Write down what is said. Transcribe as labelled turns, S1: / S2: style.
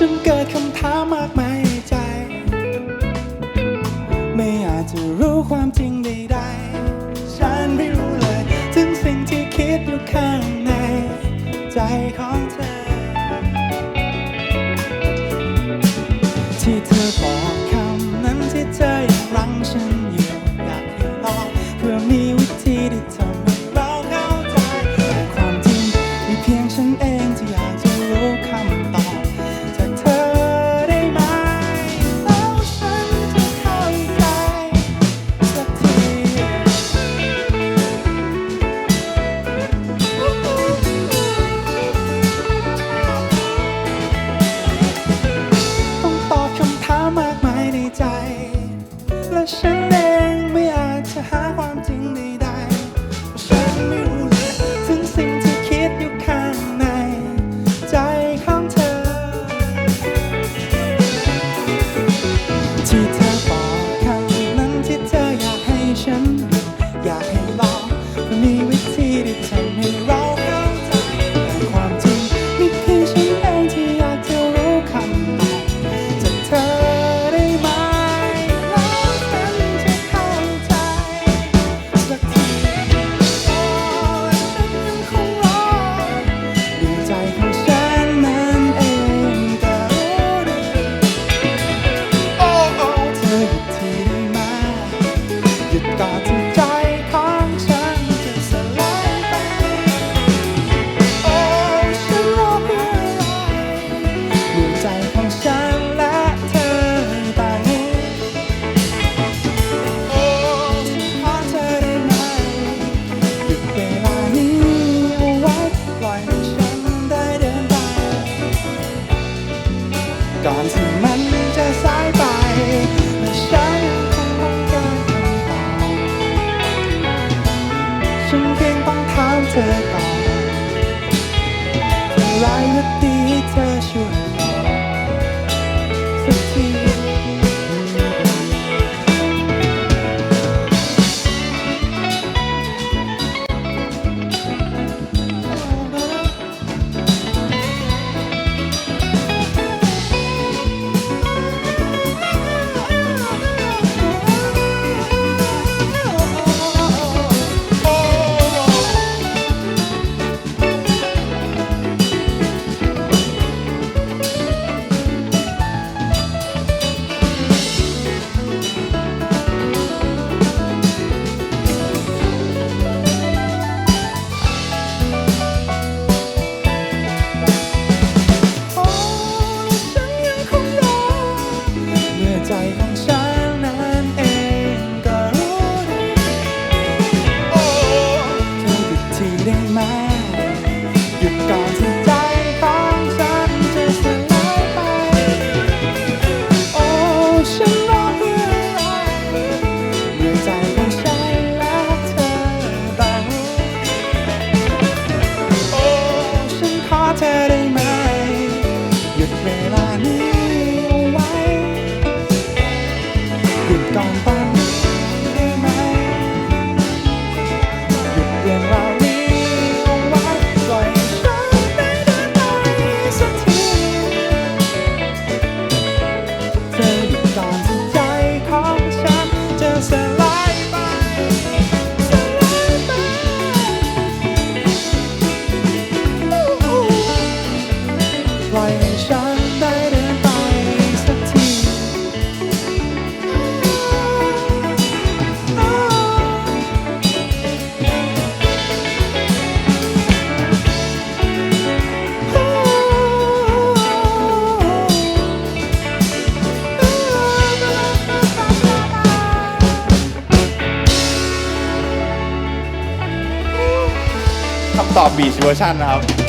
S1: ฉันเกิดคำถามมากมายใจ ไม่อาจจะรู้ความจริงใดๆฉันไม่รู้เลย ถึงสิ่งที่คิดอยู่ข้างใน ใจของเธอ ที่เธอบอกคำนั้นที่เธอยังรังฉันอยู่อยากให้ลองเพื่อมีวิธีที่ทำให้เราเข้าใจความจริงมีเพียงฉันเอง ก่อนที่มันจะสายไปและฉันยังคงต้องการคำตอบฉันเพียงต้องถามเธอก่อนอะไรและดีเธอช่ว ได้ไหมหยุดก่อนที่ คำตอบบีชเวอร์ชันนะครับ